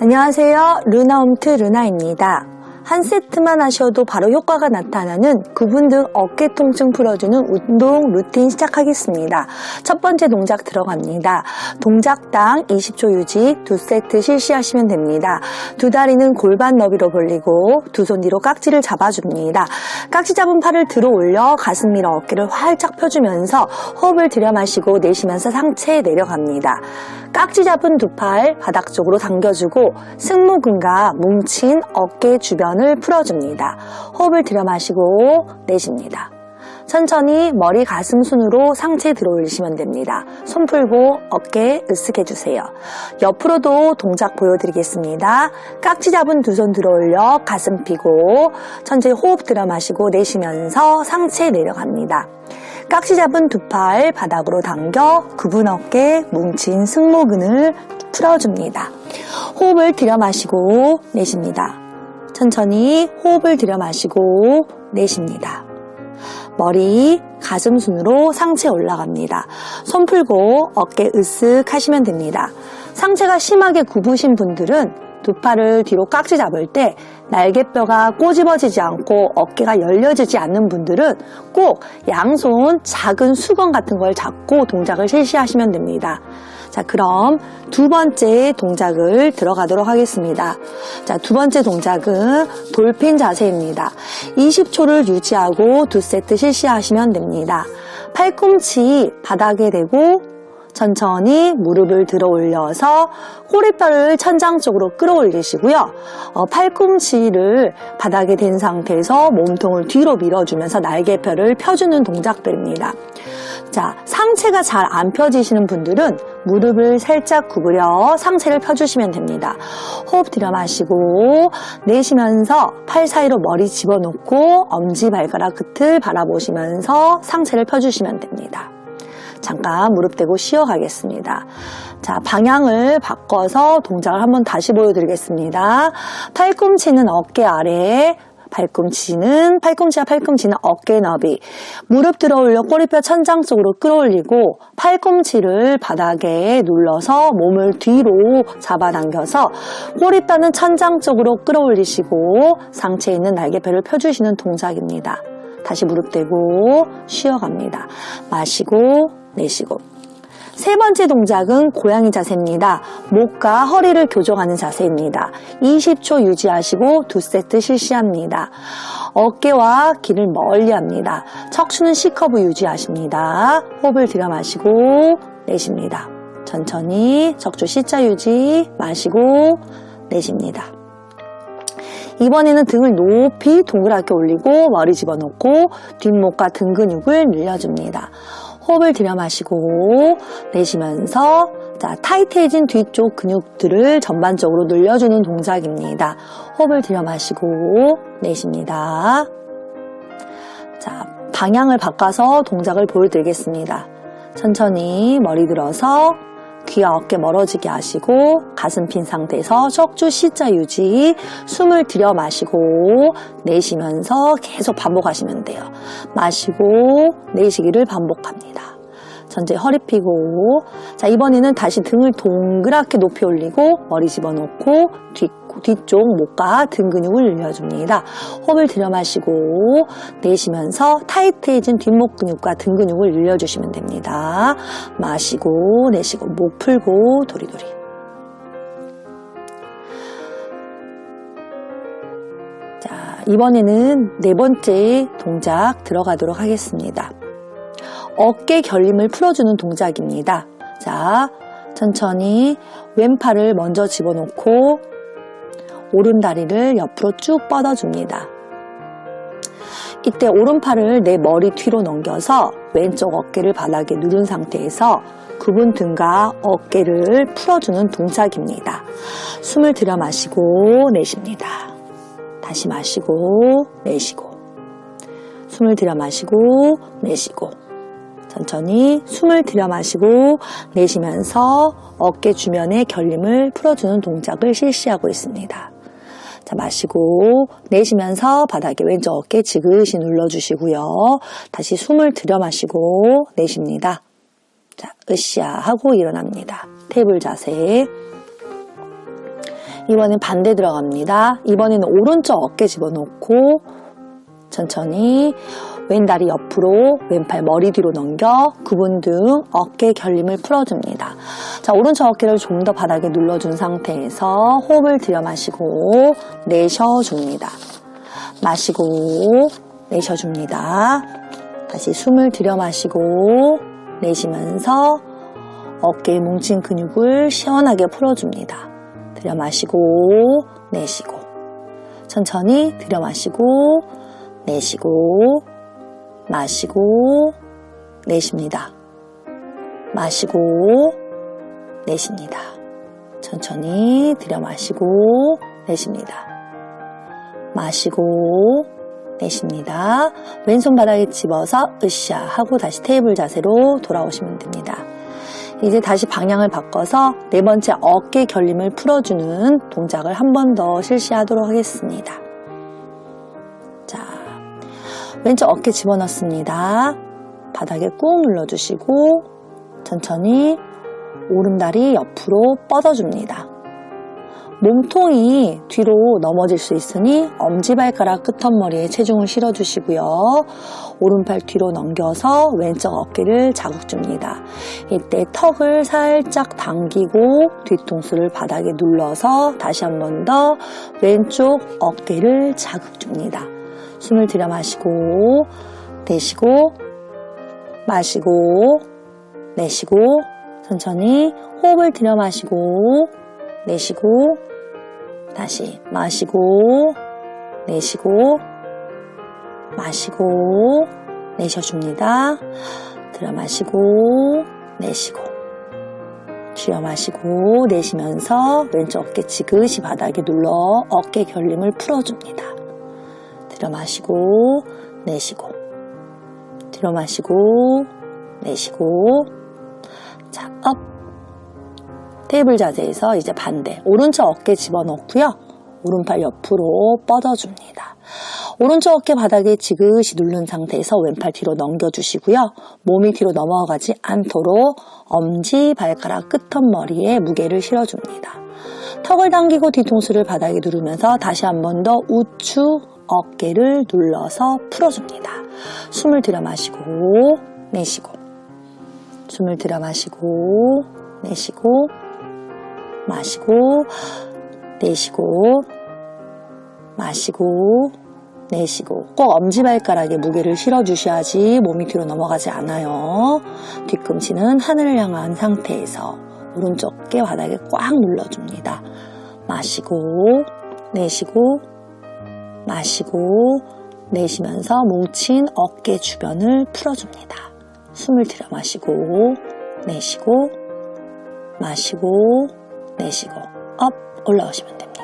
안녕하세요. 루나홈트 루나입니다. 한 세트만 하셔도 바로 효과가 나타나는 구분 등 어깨 통증 풀어주는 운동 루틴 시작하겠습니다. 첫 번째 동작 들어갑니다. 동작당 20초 유지 두 세트 실시하시면 됩니다. 두 다리는 골반 너비로 벌리고 두 손 뒤로 깍지를 잡아줍니다. 깍지 잡은 팔을 들어 올려 가슴 밀어 어깨를 활짝 펴주면서 호흡을 들여 마시고 내쉬면서 상체에 내려갑니다. 깍지 잡은 두 팔 바닥 쪽으로 당겨주고 승모근과 뭉친 어깨 주변 을 풀어줍니다. 호흡을 들여 마시고 내쉽니다. 천천히 머리 가슴 순으로 상체 들어 올리시면 됩니다. 손 풀고 어깨 으쓱 해주세요. 옆으로도 동작 보여드리겠습니다. 깍지 잡은 두 손 들어 올려 가슴 피고 천천히 호흡 들여 마시고 내쉬면서 상체 내려갑니다. 깍지 잡은 두 팔 바닥으로 당겨 구분 어깨 뭉친 승모근을 풀어줍니다. 호흡을 들여 마시고 내쉽니다. 천천히 호흡을 들여 마시고 내쉽니다. 머리 가슴 순으로 상체 올라갑니다. 손 풀고 어깨 으쓱 하시면 됩니다. 상체가 심하게 굽으신 분들은 두 팔을 뒤로 깍지 잡을 때 날개뼈가 꼬집어지지 않고 어깨가 열려지지 않는 분들은 꼭 양손 작은 수건 같은 걸 잡고 동작을 실시하시면 됩니다. 자, 그럼 두 번째 동작을 들어가도록 하겠습니다. 자, 두 번째 동작은 돌핀 자세입니다. 20초를 유지하고 두 세트 실시하시면 됩니다. 팔꿈치 바닥에 대고 천천히 무릎을 들어 올려서 꼬리뼈를 천장 쪽으로 끌어올리시고요. 어, 팔꿈치를 바닥에 댄 상태에서 몸통을 뒤로 밀어주면서 날개뼈를 펴주는 동작들입니다. 자, 상체가 잘 안 펴지시는 분들은 무릎을 살짝 구부려 상체를 펴주시면 됩니다. 호흡 들여 마시고 내쉬면서 팔 사이로 머리 집어넣고 엄지발가락 끝을 바라보시면서 상체를 펴주시면 됩니다. 잠깐 무릎 대고 쉬어가겠습니다. 자, 방향을 바꿔서 동작을 한번 다시 보여드리겠습니다. 팔꿈치는 어깨 아래, 팔꿈치는 팔꿈치와 팔꿈치는 어깨 너비 무릎 들어 올려 꼬리뼈 천장 쪽으로 끌어올리고 팔꿈치를 바닥에 눌러서 몸을 뒤로 잡아당겨서 꼬리뼈는 천장 쪽으로 끌어올리시고 상체에 있는 날개뼈를 펴주시는 동작입니다. 다시 무릎 대고 쉬어갑니다. 마시고 내쉬고 세 번째 동작은 고양이 자세입니다. 목과 허리를 교정하는 자세입니다. 20초 유지하시고 두 세트 실시합니다. 어깨와 귀를 멀리 합니다. 척추는 C커브 유지하십니다. 호흡을 들여 마시고 내쉽니다. 천천히 척추 C자 유지 마시고 내쉽니다. 이번에는 등을 높이 동그랗게 올리고 머리 집어넣고 뒷목과 등 근육을 늘려줍니다. 호흡을 들여 마시고 내쉬면서 자, 타이트해진 뒤쪽 근육들을 전반적으로 늘려주는 동작입니다. 호흡을 들여 마시고 내쉽니다. 자, 방향을 바꿔서 동작을 보여드리겠습니다. 천천히 머리 들어서 귀와 어깨 멀어지게 하시고 가슴 핀 상태에서 척추 C자 유지 숨을 들여 마시고 내쉬면서 계속 반복하시면 돼요. 마시고 내쉬기를 반복합니다. 전체 허리 피고 자 이번에는 다시 등을 동그랗게 높이 올리고 머리 집어넣고 뒤, 뒤쪽 목과 등 근육을 늘려줍니다. 호흡을 들여 마시고 내쉬면서 타이트해진 뒷목 근육과 등 근육을 늘려주시면 됩니다. 마시고 내쉬고 목 풀고 도리도리 자 이번에는 네 번째 동작 들어가도록 하겠습니다. 어깨 결림을 풀어주는 동작입니다. 자, 천천히 왼팔을 먼저 집어넣고 오른 다리를 옆으로 쭉 뻗어줍니다. 이때 오른팔을 내 머리 뒤로 넘겨서 왼쪽 어깨를 바닥에 누른 상태에서 굽은 등과 어깨를 풀어주는 동작입니다. 숨을 들여 마시고 내쉽니다. 다시 마시고 내쉬고 숨을 들여 마시고 내쉬고 천천히 숨을 들여 마시고 내쉬면서 어깨 주변의 결림을 풀어주는 동작을 실시하고 있습니다. 자, 마시고 내쉬면서 바닥에 왼쪽 어깨 지그시 눌러주시고요. 다시 숨을 들여 마시고 내쉽니다. 자, 으쌰 하고 일어납니다. 테이블 자세. 이번엔 반대 들어갑니다. 이번에는 오른쪽 어깨 집어넣고 천천히 왼다리 옆으로 왼팔 머리 뒤로 넘겨 구분 등 어깨 결림을 풀어줍니다. 자 오른쪽 어깨를 좀 더 바닥에 눌러준 상태에서 호흡을 들여 마시고 내쉬어줍니다. 마시고 내쉬어줍니다. 다시 숨을 들여 마시고 내쉬면서 어깨에 뭉친 근육을 시원하게 풀어줍니다. 들여 마시고 내쉬고 천천히 들여 마시고 내쉬고 마시고 내쉽니다. 마시고 내쉽니다. 천천히 들여 마시고 내쉽니다. 마시고 내쉽니다. 왼손 바닥에 집어서 으쌰 하고 다시 테이블 자세로 돌아오시면 됩니다. 이제 다시 방향을 바꿔서 네 번째 어깨 결림을 풀어주는 동작을 한 번 더 실시하도록 하겠습니다. 왼쪽 어깨 집어넣습니다. 바닥에 꾹 눌러주시고 천천히 오른다리 옆으로 뻗어줍니다. 몸통이 뒤로 넘어질 수 있으니 엄지발가락 끝선머리에 체중을 실어주시고요. 오른팔 뒤로 넘겨서 왼쪽 어깨를 자국 줍니다. 이때 턱을 살짝 당기고 뒤통수를 바닥에 눌러서 다시 한 번 더 왼쪽 어깨를 자국 줍니다. 숨을 들여 마시고 내쉬고 마시고 내쉬고 천천히 호흡을 들여 마시고 내쉬고 다시 마시고 내쉬고 마시고 내쉬어줍니다. 들여 마시고 내쉬고 들여 마시고 내쉬면서 왼쪽 어깨 지그시 바닥에 눌러 어깨 결림을 풀어줍니다. 들여 마시고 내쉬고 들여 마시고 내쉬고 자, 업 테이블 자세에서 이제 반대 오른쪽 어깨 집어넣고요. 오른팔 옆으로 뻗어줍니다. 오른쪽 어깨 바닥에 지그시 누른 상태에서 왼팔 뒤로 넘겨주시고요. 몸이 뒤로 넘어가지 않도록 엄지 발가락 끝선머리에 무게를 실어줍니다. 턱을 당기고 뒤통수를 바닥에 누르면서 다시 한 번 더 우측 어깨를 눌러서 풀어줍니다. 숨을 들여 마시고 내쉬고 숨을 들여 마시고 내쉬고 마시고 내쉬고 마시고 내쉬고 꼭 엄지발가락에 무게를 실어주셔야지 몸이 뒤로 넘어가지 않아요. 뒤꿈치는 하늘을 향한 상태에서 오른쪽 어깨 바닥에 꽉 눌러줍니다. 마시고 내쉬고 마시고 내쉬면서 뭉친 어깨 주변을 풀어줍니다. 숨을 들여 마시고 내쉬고 마시고 내쉬고 업 올라오시면 됩니다.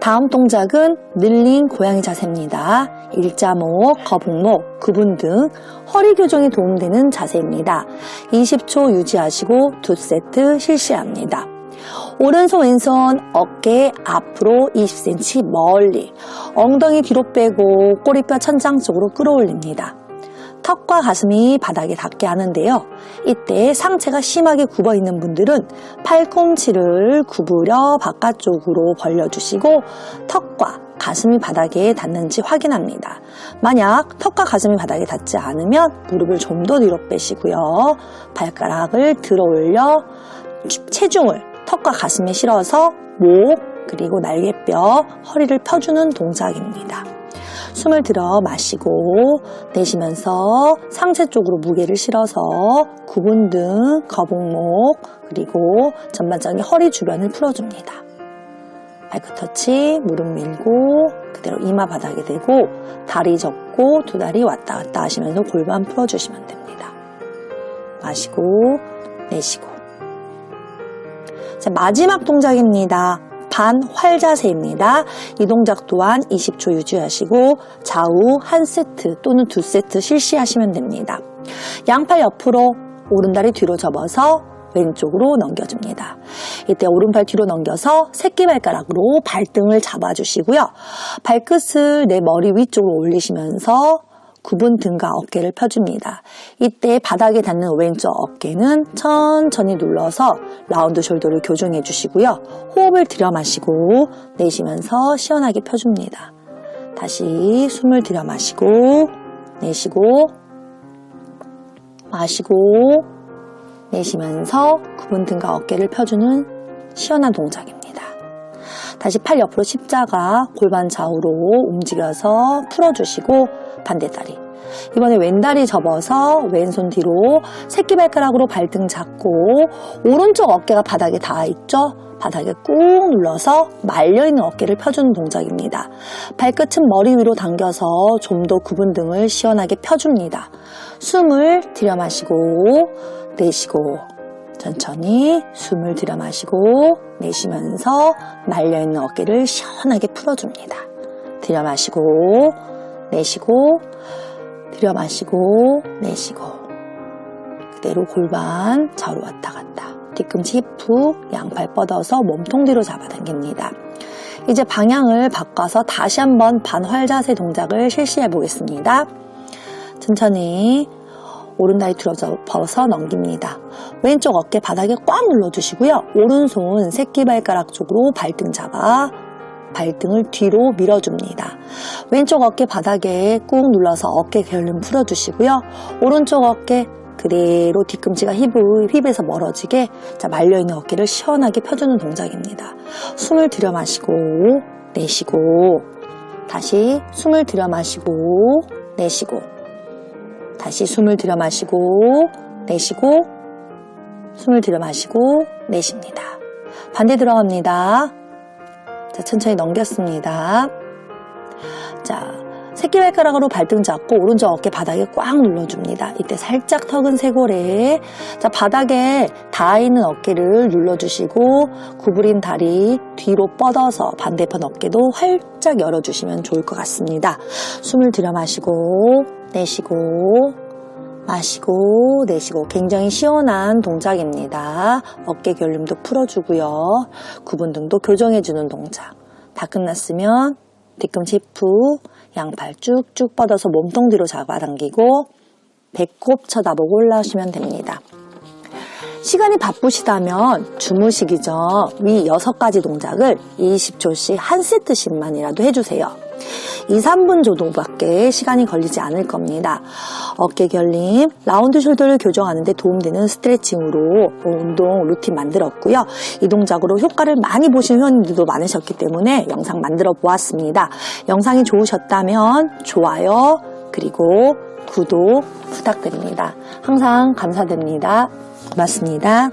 다음 동작은 늘린 고양이 자세입니다. 일자목, 거북목, 구분 등 허리 교정에 도움되는 자세입니다. 20초 유지하시고 두 세트 실시합니다. 오른손 왼손 어깨 앞으로 20cm 멀리 엉덩이 뒤로 빼고 꼬리뼈 천장 쪽으로 끌어올립니다. 턱과 가슴이 바닥에 닿게 하는데요. 이때 상체가 심하게 굽어 있는 분들은 팔꿈치를 구부려 바깥쪽으로 벌려주시고 턱과 가슴이 바닥에 닿는지 확인합니다. 만약 턱과 가슴이 바닥에 닿지 않으면 무릎을 좀 더 뒤로 빼시고요. 발가락을 들어 올려 체중을 턱과 가슴에 실어서 목 그리고 날개뼈, 허리를 펴주는 동작입니다. 숨을 들어 마시고 내쉬면서 상체 쪽으로 무게를 실어서 구분 등 거북목 그리고 전반적인 허리 주변을 풀어줍니다. 발끝 터치, 무릎 밀고 그대로 이마 바닥에 대고 다리 접고 두 다리 왔다 갔다 하시면서 골반 풀어주시면 됩니다. 마시고 내쉬고 자, 마지막 동작입니다. 반활 자세입니다. 이 동작 또한 20초 유지하시고 좌우 한 세트 또는 두 세트 실시하시면 됩니다. 양팔 옆으로 오른다리 뒤로 접어서 왼쪽으로 넘겨줍니다. 이때 오른팔 뒤로 넘겨서 새끼발가락으로 발등을 잡아주시고요. 발끝을 내 머리 위쪽으로 올리시면서 굽은 등과 어깨를 펴줍니다. 이때 바닥에 닿는 왼쪽 어깨는 천천히 눌러서 라운드 숄더를 교정해 주시고요. 호흡을 들여 마시고 내쉬면서 시원하게 펴줍니다. 다시 숨을 들여 마시고 내쉬고 마시고 내쉬면서 굽은 등과 어깨를 펴주는 시원한 동작입니다. 다시 팔 옆으로 십자가 골반 좌우로 움직여서 풀어주시고 반대다리 이번에 왼다리 접어서 왼손 뒤로 새끼발가락으로 발등 잡고 오른쪽 어깨가 바닥에 닿아 있죠? 바닥에 꾹 눌러서 말려있는 어깨를 펴주는 동작입니다. 발끝은 머리 위로 당겨서 좀더 굽은 등을 시원하게 펴줍니다. 숨을 들여 마시고 내쉬고 천천히 숨을 들여 마시고 내쉬면서 말려있는 어깨를 시원하게 풀어줍니다. 들여 마시고 내쉬고 들여 마시고 내쉬고 그대로 골반 좌우로 왔다 갔다 뒤꿈치 힙후 양팔 뻗어서 몸통 뒤로 잡아당깁니다. 이제 방향을 바꿔서 다시 한번 반활 자세 동작을 실시해 보겠습니다. 천천히 오른다리 들어서 넘깁니다. 왼쪽 어깨 바닥에 꽉 눌러주시고요. 오른손 새끼발가락 쪽으로 발등 잡아 발등을 뒤로 밀어줍니다. 왼쪽 어깨 바닥에 꾹 눌러서 어깨 결림 풀어주시고요. 오른쪽 어깨 그대로 뒤꿈치가 힙, 힙에서 멀어지게 자, 말려있는 어깨를 시원하게 펴주는 동작입니다. 숨을 들여 마시고 내쉬고 다시 숨을 들여 마시고 내쉬고 다시 숨을 들여 마시고 내쉬고 숨을 들여 마시고 내쉽니다. 반대 들어갑니다. 자, 천천히 넘겼습니다. 자, 새끼발가락으로 발등 잡고 오른쪽 어깨 바닥에 꽉 눌러줍니다. 이때 살짝 턱은 쇄골에 자 바닥에 닿아 있는 어깨를 눌러주시고 구부린 다리 뒤로 뻗어서 반대편 어깨도 활짝 열어주시면 좋을 것 같습니다. 숨을 들여 마시고 내쉬고 마시고 내쉬고 굉장히 시원한 동작입니다. 어깨 결림도 풀어주고요. 구분 등도 교정해주는 동작. 다 끝났으면 뒤꿈치 후 양팔 쭉쭉 뻗어서 몸통 뒤로 잡아당기고 배꼽 쳐다보고 올라오시면 됩니다. 시간이 바쁘시다면 주무시기 전 위 6가지 동작을 20초씩 한 세트씩만이라도 해주세요. 2, 3분 정도밖에 시간이 걸리지 않을 겁니다. 어깨 결림, 라운드 숄더를 교정하는 데 도움되는 스트레칭으로 운동 루틴 만들었고요. 이 동작으로 효과를 많이 보신 회원님들도 많으셨기 때문에 영상 만들어 보았습니다. 영상이 좋으셨다면 좋아요, 그리고 구독 부탁드립니다. 항상 감사드립니다. 고맙습니다.